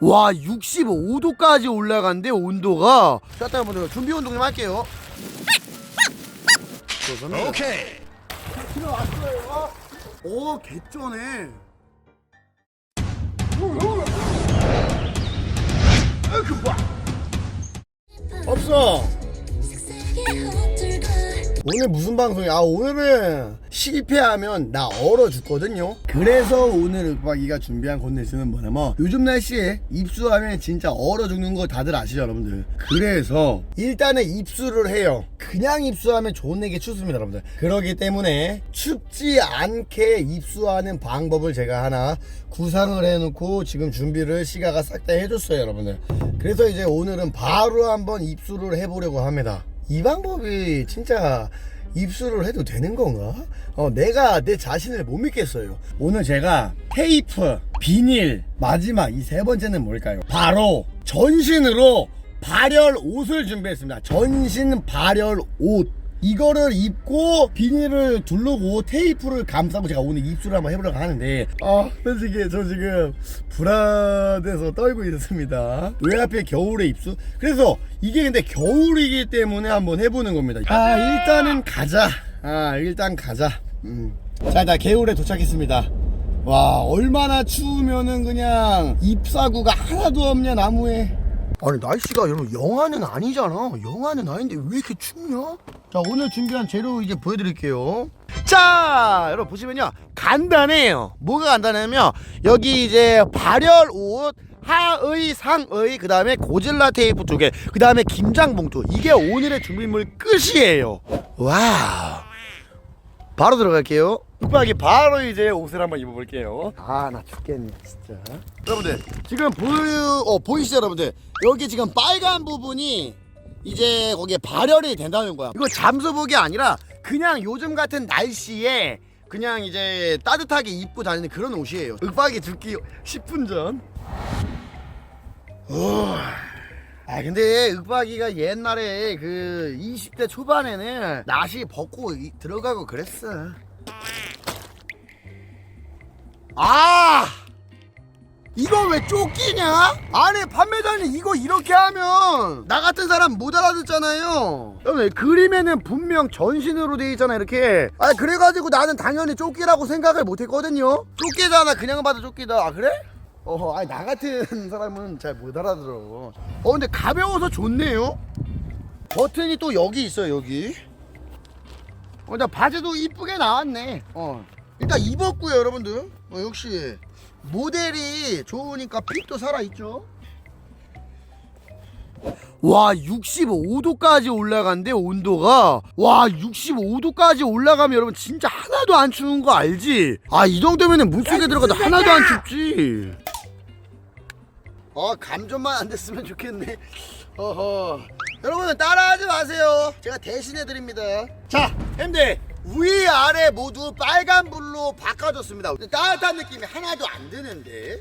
와 65도까지 올라간대 온도가. 자 일단 먼저 준비 운동 좀 할게요. 오케이. 들어왔어요 오 개쩌네 없어 오늘 무슨 방송이야? 아 오늘은 실패하면 나 얼어 죽거든요. 그래서 오늘 윽박이가 준비한 콘텐츠는 뭐냐면 요즘 날씨에 입수하면 진짜 얼어 죽는 거 다들 아시죠 여러분들? 그래서 일단은 입수를 해요. 그냥 입수하면 얘기 춥습니다 여러분들. 그러기 때문에 춥지 않게 입수하는 방법을 제가 하나 구상을 해놓고 지금 준비를 시가가 싹 다 해줬어요 여러분들. 그래서 이제 오늘은 바로 한번 입수를 해보려고 합니다. 이 방법이 진짜 입수를 해도 되는 건가? 어, 내가 내 자신을 못 믿겠어요. 오늘 제가 테이프, 비닐, 마지막 이 세 번째는 뭘까요? 바로 전신으로 발열 옷을 준비했습니다. 전신 발열 옷. 이거를 입고 비닐을 두르고 테이프를 감싸고 제가 오늘 입수를 한번 해보려고 하는데 아 솔직히 저 지금 불안해서 떨고 있습니다. 왜 하필 겨울에 입수? 그래서 이게 근데 겨울이기 때문에 한번 해보는 겁니다. 아 일단은 가자. 아 일단 가자. 음. 자 일단 겨울에 도착했습니다. 와 얼마나 추우면은 그냥 잎사구가 하나도 없냐 나무에 아니 날씨가 여러분 영하는 아니잖아. 영하는 아닌데 왜 이렇게 춥냐? 자 오늘 준비한 재료 이제 보여드릴게요. 자 여러분 보시면요. 간단해요. 뭐가 간단하냐면 여기 이제 발열 옷 하의 상의 그 다음에 고질라 테이프 두개그 다음에 김장 봉투. 이게 오늘의 준비물 끝이에요. 와우. 바로 들어갈게요. 흑박이 바로 이제 옷을 한번 입어볼게요. 아 나 죽겠네 진짜. 여러분들 지금 보여 어 보이시죠 여러분들 여기 지금 빨간 부분이 이제 거기에 발열이 된다는 거야. 이거 잠수복이 아니라 그냥 요즘 같은 날씨에 그냥 이제 따뜻하게 입고 다니는 그런 옷이에요. 흑박이 죽기 10분 전. 오. 아 근데 윽박이가 옛날에 그 20대 초반에는 나시 벗고 이- 들어가고 그랬어 아 이거 왜 쫓기냐? 아니 판매자님 이거 이렇게 하면 나 같은 사람 못 알아듣잖아요 여러분 그림에는 분명 전신으로 돼 있잖아 이렇게 아 그래가지고 나는 당연히 쫓기라고 생각을 못 했거든요 쫓기잖아 그냥 봐도 쫓기다 아 그래? 어, 아니 나 같은 사람은 잘 못 알아들어. 어, 근데 가벼워서 좋네요. 버튼이 또 여기 있어요, 여기. 어, 나 바지도 이쁘게 나왔네. 어, 일단 입었고요, 여러분들. 어, 역시 모델이 좋으니까 핏도 살아 있죠. 와 65도까지 올라간대 온도가? 와 65도까지 올라가면 여러분 진짜 하나도 안 추운 거 알지? 아 이 정도면은 물속에 들어가도 하나도 안 춥지. 어 감전만 안 됐으면 좋겠네. 어허. 여러분 따라하지 마세요. 제가 대신해 드립니다. 자 햄들 위 아래 모두 빨간불로 바꿔줬습니다 따뜻한 느낌이 하나도 안 드는데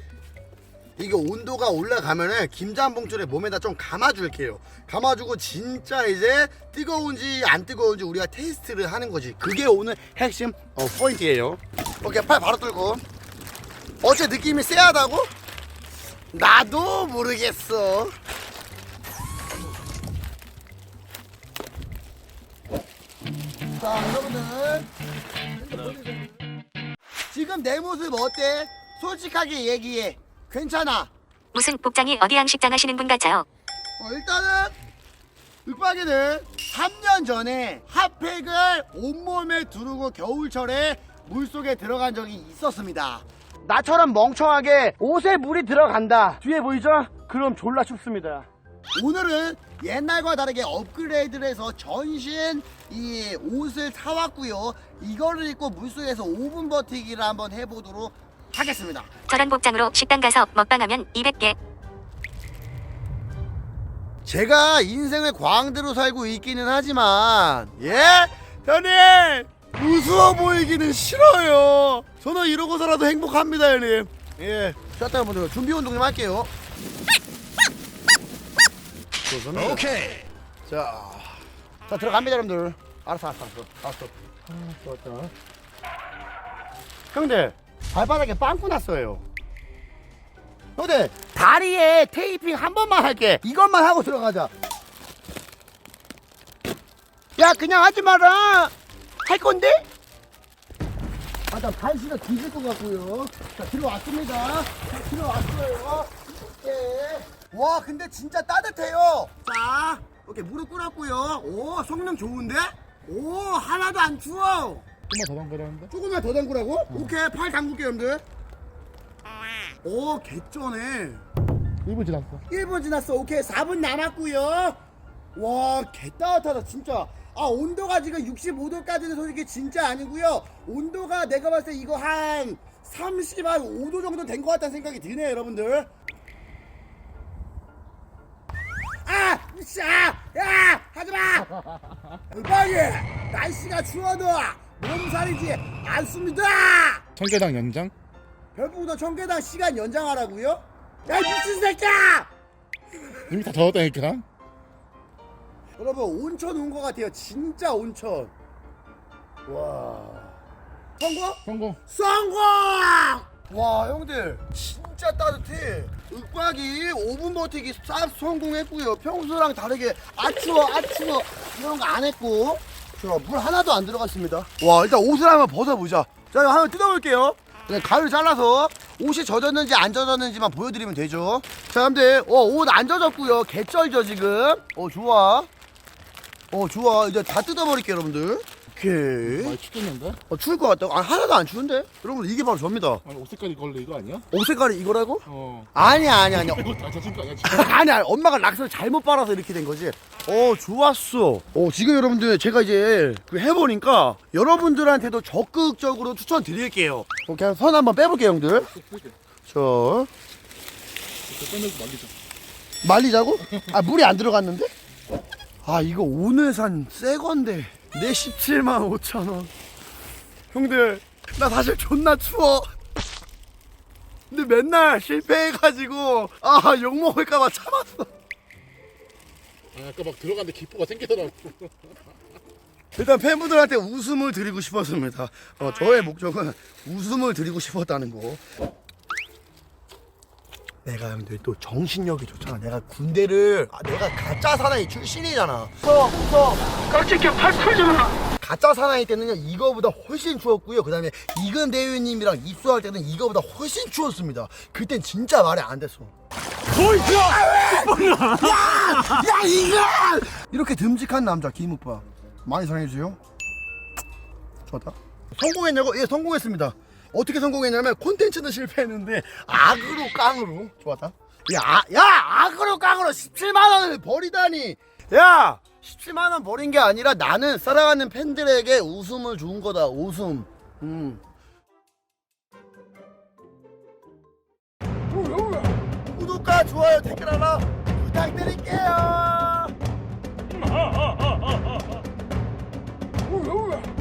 이게 온도가 올라가면은 김장봉투를 몸에다 좀 감아줄게요. 감아주고 진짜 이제 뜨거운지 안 뜨거운지 우리가 테스트를 하는 거지. 그게 오늘 핵심 어, 포인트예요. 오케이 팔 바로 들고. 어째 느낌이 쎄하다고? 나도 모르겠어. 자 여러분들 지금 내 모습 어때? 솔직하게 얘기해. 괜찮아. 무슨 복장이 어디 양식장 하시는 분 같아요. 어, 일단은 윽박이는 3년 전에 핫팩을 온몸에 두르고 겨울철에 물속에 들어간 적이 있었습니다. 나처럼 멍청하게 옷에 물이 들어간다. 뒤에 보이죠? 그럼 졸라 춥습니다. 오늘은 옛날과 다르게 업그레이드를 해서 전신 이 옷을 사왔고요. 이거를 입고 물속에서 5분 버티기를 한번 해보도록 하겠습니다. 저런 복장으로 식당 가서 먹방하면 200개. 제가 인생을 광대로 살고 있기는 하지만 예? 형님 우스워 보이기는 싫어요 저는 이러고서라도 행복합니다 형님 예 자, 먼저 준비 운동 좀 할게요 좋습니다 오케이. 자, 자 들어갑니다 여러분들 알았어 알았어 알았어 알았어 아, 좋았다 형들 발바닥에 빵꾸 났어요 형들 다리에 테이핑 한 번만 할게. 이것만 하고 들어가자. 야, 그냥 하지 마라. 할 건데? 아, 나 발시가 뒤질 것 같고요. 자, 들어왔습니다. 자, 들어왔어요. 이렇게. 와, 근데 진짜 따뜻해요. 자, 이렇게 무릎 꿇었고요. 오, 성능 좋은데? 오, 하나도 안 추워. 좀만 더 담그라는데? 조금만 더 담그라고? 오케이, 팔 담글게요, 여러분들. 오, 개쩌네. 1분 지났어 1분 지났어. 오케이. 4분 남았고요. 와, 개 따뜻하다, 진짜. 아, 온도가 지금 65도까지는 솔직히 진짜 아니고요. 온도가 내가 봤을 때 이거 한 30, 한 5도 정도 된 것 같다는 생각이 드네요, 여러분들. 아! 으쌰! 야! 하지 마! 빨리! 날씨가 추워도 몸살이지 않습니다! 청계당 연장? 별풍도 청계당 시간 연장하라고요? 야, 미친 새끼야! 이미 다 젖었다니까 여러분 온천 온것 같아요 진짜 온천 와 성공? 성공 성공! 와 형들 진짜 따뜻해 윽박이 5분 버티기 싹 성공했고요. 평소랑 다르게 아 추워 아 추워 이런 거 안 했고. 저물 하나도 안 들어갔습니다. 와 일단 옷을 한번 벗어보자. 자 한번 뜯어볼게요. 그냥 가위를 잘라서 옷이 젖었는지 안 젖었는지만 보여드리면 되죠. 자 근데 어, 옷 안 젖었고요. 개쩔죠 지금. 어 좋아. 어 좋아. 이제 다 뜯어버릴게요 여러분들 오케이. 많이 춥겠는데? 어, 추울 것 같다. 아 하나도 안 추운데? 여러분 이게 바로 접니다. 아니 옷 색깔이 걸레 이거 아니야? 옷 색깔이 이거라고? 어. 아니야 아니야 아니야 이거 다 젖은 거 아니야 지금? 아니야 엄마가 락스를 잘못 빨아서 이렇게 된 거지. 어 좋았어. 어 지금 여러분들 제가 이제 그 해보니까 여러분들한테도 적극적으로 추천드릴게요. 오케이 선 한번 빼볼게요 형들. 이렇게 자 빼면서 말리자. 말리자고? 아 물이 안 들어갔는데? 아 이거 오늘 산 새 건데. 내 17만 5천 원. 형들 나 사실 존나 추워. 근데 맨날 실패해가지고 아 욕먹을까봐 참았어. 아 아까 막 들어갔는데 기포가 생기더라고. 일단 팬분들한테 웃음을 드리고 싶었습니다. 어, 저의 목적은 웃음을 드리고 싶었다는 거 내가 형들 또 정신력이 좋잖아. 내가 군대를 아, 내가 가짜 사나이 출신이잖아. 웃어 웃어 깍지끼 팔풀잖아. 가짜 사나이 때는요 이거보다 훨씬 추웠고요. 그다음에 이근 대위님이랑 입수할 때는 이거보다 훨씬 추웠습니다. 그땐 진짜 말이 안 됐어. 보이죠? 야, 야 이거 이렇게 듬직한 남자 김 오빠 많이 사랑해 주세요. 좋았다. 성공했냐고? 예, 성공했습니다. 어떻게 성공했냐면 콘텐츠는 실패했는데 악으로 깡으로 좋았다. 야, 아, 야 악으로 깡으로 17만 원을 버리다니. 야 17만 원 버린 게 아니라 나는 사랑하는 팬들에게 웃음을 준 거다. 웃음. 음. 구독과 좋아요 댓글 하나 부탁드릴게요.